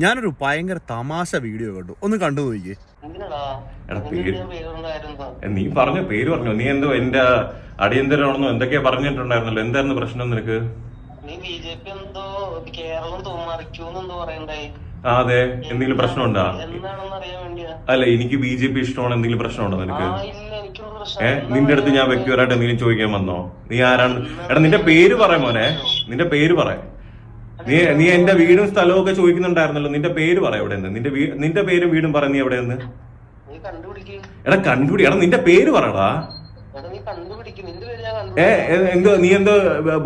ഞാനൊരു ഭയങ്കര തമാശ വീഡിയോ കണ്ടു. ഒന്ന് കണ്ടു നോക്കിയേ. എടാ, പേര്- നീ പറഞ്ഞ പേര് പറഞ്ഞു? നീ എന്തോ എന്റെ അടിയന്തരമാണെന്നോ എന്തൊക്കെയാ പറഞ്ഞിട്ടുണ്ടായിരുന്നല്ലോ. എന്തായിരുന്നു പ്രശ്നം നിനക്ക്? ആ അതെ. എന്തെങ്കിലും പ്രശ്നമുണ്ടാ? അല്ല എനിക്ക് ബി ജെ പി ഇഷ്ടമാണ്? എന്തെങ്കിലും പ്രശ്നമുണ്ടോ നിനക്ക്? ഏ നിന്റെ അടുത്ത് ഞാൻ വ്യക്തിപരമായിട്ട് എന്തെങ്കിലും ചോദിക്കാൻ വന്നോ? നീ ആരാണ്? എടാ നിന്റെ പേര് പറ മോനെ. നിന്റെ പേര് പറ. നീ നീ എന്റെ വീടും സ്ഥലവും ഒക്കെ ചോദിക്കുന്നുണ്ടായിരുന്നല്ലോ. നിന്റെ പേര് പറ എവിടെ നിന്ന് നിന്റെ നിന്റെ പേരും വീടും പറ നീ എവിടെ നിന്ന് നീ കണ്ടുപിടിക്ക്. എടാ കണ്ടുപിടി. എടാ നിന്റെ പേര് പറടാ. ഏ എന്തോ നീ എന്തോ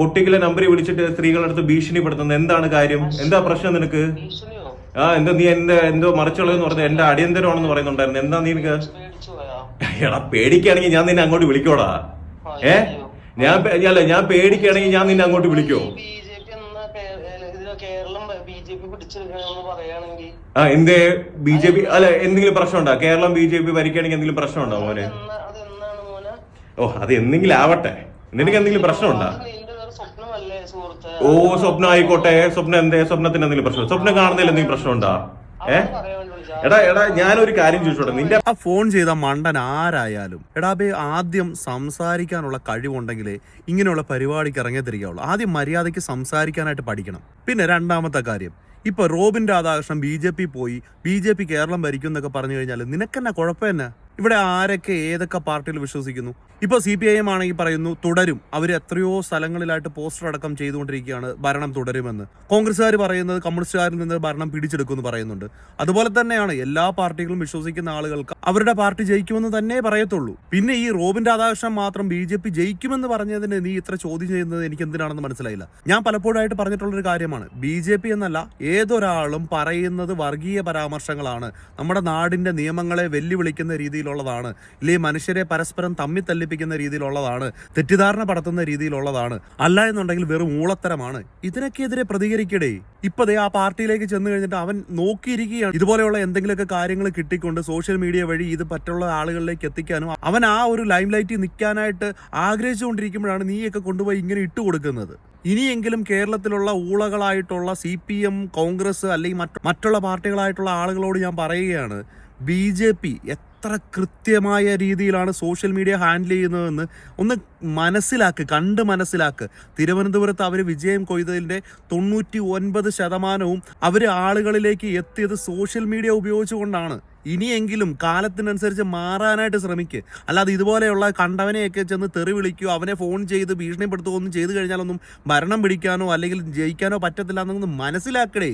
ബൊട്ടിക്കിലെ നമ്പറിൽ വിളിച്ചിട്ട് സ്ത്രീകളുടെ അടുത്ത് ഭീഷണിപ്പെടുത്തുന്നത് എന്താണ് കാര്യം? എന്താ പ്രശ്നം നിനക്ക്? ആ എന്തോ നീ എന്താ എന്തോ മറിച്ചുള്ളതെന്ന് പറഞ്ഞു എന്റെ അടിയന്തരമാണെന്ന് പറയുന്നുണ്ടായിരുന്നു. എന്താ നീ നിനക്ക്? എടാ പേടിക്കുകയാണെങ്കിൽ ഞാൻ നിന്നെ അങ്ങോട്ട് വിളിക്കോടാ. ഏ? ഞാൻ അല്ല ഞാൻ പേടിക്കുകയാണെങ്കിൽ ഞാൻ നിന്നെ അങ്ങോട്ട് വിളിക്കോ? ആ എന്തേ? ബി ജെ പി അല്ല എന്തെങ്കിലും പ്രശ്നമുണ്ടോ? കേരളം ബി ജെ പി ഭരിക്കുകയാണെങ്കിൽ എന്തെങ്കിലും പ്രശ്നമുണ്ടോ മോനെ? അതെന്നാ- മോനെ? ഓ അത് എന്തെങ്കിലും ആവട്ടെ. നിനക്ക് എന്തെങ്കിലും പ്രശ്നമുണ്ടോ? ഉണ്ടോ ഓ സ്വപ്നം ആയിക്കോട്ടെ. സ്വപ്നം എന്തേ? സ്വപ്നത്തിന് എന്തെങ്കിലും പ്രശ്നം സ്വപ്നം കാണുന്നതിൽ എന്തെങ്കിലും ഏ? പറയാൻ വേണ്ടി വിളിച്ചതാ. എടാ എടാ ഞാനൊരു കാര്യം ചോദിച്ചോട്ടെ. നിന്റെ ആ ഫോൺ ചെയ്ത മണ്ടൻ ആരായാലും എടാ ബേ ആദ്യം സംസാരിക്കാനുള്ള കഴിവുണ്ടെങ്കിലേ ഇങ്ങനെയുള്ള പരിപാടിക്ക് ഇറങ്ങിത്തിരിക്കാവുള്ളൂ. ആദ്യം മര്യാദയ്ക്ക് സംസാരിക്കാനായിട്ട് പഠിക്കണം. പിന്നെ രണ്ടാമത്തെ കാര്യം ഇപ്പൊ Robin Radhakrishnan B J P പോയി ബി ജെ പി കേരളം ഭരിക്കും എന്നൊക്കെ പറഞ്ഞു കഴിഞ്ഞാൽ നിനക്കെന്നാ കുഴപ്പം തന്നെ ഇവിടെ ആരൊക്കെ ഏതൊക്കെ പാർട്ടിയിൽ വിശ്വസിക്കുന്നു? ഇപ്പൊ സി പി ഐ എം ആണെങ്കിൽ പറയുന്നു തുടരും. അവർ എത്രയോ സ്ഥലങ്ങളിലായിട്ട് പോസ്റ്റർ അടക്കം ചെയ്തുകൊണ്ടിരിക്കുകയാണ് ഭരണം തുടരുമെന്ന്. കോൺഗ്രസ്സുകാർ പറയുന്നത് കമ്മ്യൂണിസ്റ്റുകാരിൽ നിന്ന് ഭരണം പിടിച്ചെടുക്കുമെന്ന് പറയുന്നുണ്ട്. അതുപോലെ തന്നെയാണ് എല്ലാ പാർട്ടികളും വിശ്വസിക്കുന്ന ആളുകൾക്ക് അവരുടെ പാർട്ടി ജയിക്കുമെന്ന് തന്നെ പറയത്തുള്ളൂ. പിന്നെ ഈ റോബിൻ രാധാകൃഷ്ണൻ മാത്രം ബി ജെ പി ജയിക്കുമെന്ന് പറഞ്ഞതിന് നീ ഇത്ര ചോദ്യം ചെയ്യുന്നത് എനിക്ക് എന്തിനാണെന്ന് മനസ്സിലായില്ല. ഞാൻ പലപ്പോഴായിട്ട് പറഞ്ഞിട്ടുള്ളൊരു കാര്യമാണ്. ബി ജെ പി എന്നല്ല ഏതൊരാളും പറയുന്നത് വർഗീയ പരാമർശങ്ങളാണ്. നമ്മുടെ നാടിന്റെ നിയമങ്ങളെ വെല്ലുവിളിക്കുന്ന രീതിയിലുള്ളതാണ്. ഇല്ലെങ്കിൽ മനുഷ്യരെ പരസ്പരം തമ്മി തല്ലിപ്പിക്കുന്ന രീതിയിലുള്ളതാണ്. തെറ്റിദ്ധാരണ പടത്തുന്ന രീതിയിലുള്ളതാണ്. അല്ല എന്നുണ്ടെങ്കിൽ വെറും ഊളത്തരമാണ്. ഇതിനൊക്കെതിരെ പ്രതികരിക്കടേ. ഇപ്പൊ ദേ ആ പാർട്ടിയിലേക്ക് ചെന്ന് കഴിഞ്ഞിട്ട് അവൻ നോക്കിയിരിക്കുകയാണ്. ഇതുപോലെയുള്ള എന്തെങ്കിലുമൊക്കെ കാര്യങ്ങൾ കിട്ടിക്കൊണ്ട് സോഷ്യൽ മീഡിയ വഴി ഇത് പറ്റുള്ള ആളുകളിലേക്ക് എത്തിക്കാനും അവൻ ആ ഒരു ലൈം ലൈറ്റിൽ നിൽക്കാനായിട്ട് ആഗ്രഹിച്ചുകൊണ്ടിരിക്കുമ്പോഴാണ് നീയൊക്കെ കൊണ്ടുപോയി ഇങ്ങനെ ഇട്ട് കൊടുക്കുന്നത്. ഇനിയെങ്കിലും കേരളത്തിലുള്ള ഊളകളായിട്ടുള്ള സി പി എം കോൺഗ്രസ് അല്ലെങ്കിൽ മറ്റുള്ള പാർട്ടികളായിട്ടുള്ള ആളുകളോട് ഞാൻ പറയുകയാണ്. ബി ജെ പി എത്ര കൃത്യമായ രീതിയിലാണ് സോഷ്യൽ മീഡിയ ഹാൻഡിൽ ചെയ്യുന്നതെന്ന് ഒന്ന് മനസ്സിലാക്ക് കണ്ട് മനസ്സിലാക്ക്. തിരുവനന്തപുരത്ത് അവർ വിജയം കൊയ്തതിന്റെ തൊണ്ണൂറ്റി ഒൻപത് ശതമാനവും അവർ ആളുകളിലേക്ക് എത്തിയത് സോഷ്യൽ മീഡിയ ഉപയോഗിച്ചുകൊണ്ടാണ്. ഇനിയെങ്കിലും കാലത്തിനനുസരിച്ച് മാറാനായിട്ട് ശ്രമിക്ക്. അല്ലാതെ ഇതുപോലെയുള്ള കണ്ടവനെയൊക്കെ ചെന്ന് തെറി വിളിക്കുകയോ അവനെ ഫോൺ ചെയ്ത് ഭീഷണിപ്പെടുത്തുകയോ ഒന്നും ചെയ്തു കഴിഞ്ഞാലൊന്നും ഭരണം പിടിക്കാനോ അല്ലെങ്കിൽ ജയിക്കാനോ പറ്റത്തില്ല എന്നൊന്ന് മനസ്സിലാക്കടേ.